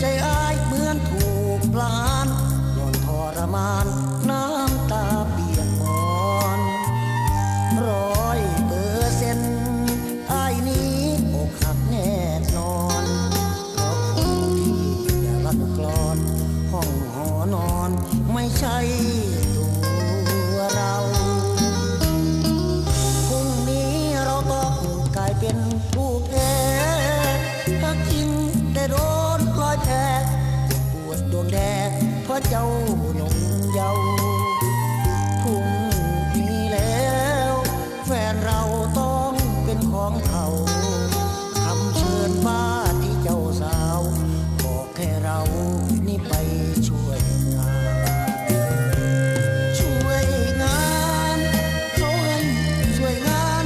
ใจอายเหมือนถูกปลานนอนทรมานน้ำตาเปียกอ่อนร้อยเปอร์เซ็นต้ายนี้อกหักแน่นอนเพราะคนที่อย่ารักกลอน ห้องหอนอนไม่ใช่ตัวเราพรุ่งนี้เราต้องกลายเป็นผู้แพ้ทักที เจ้าหนุ่มเยาว์ทุ่งนี้แล้ว แฟนเราต้องเป็นของเขา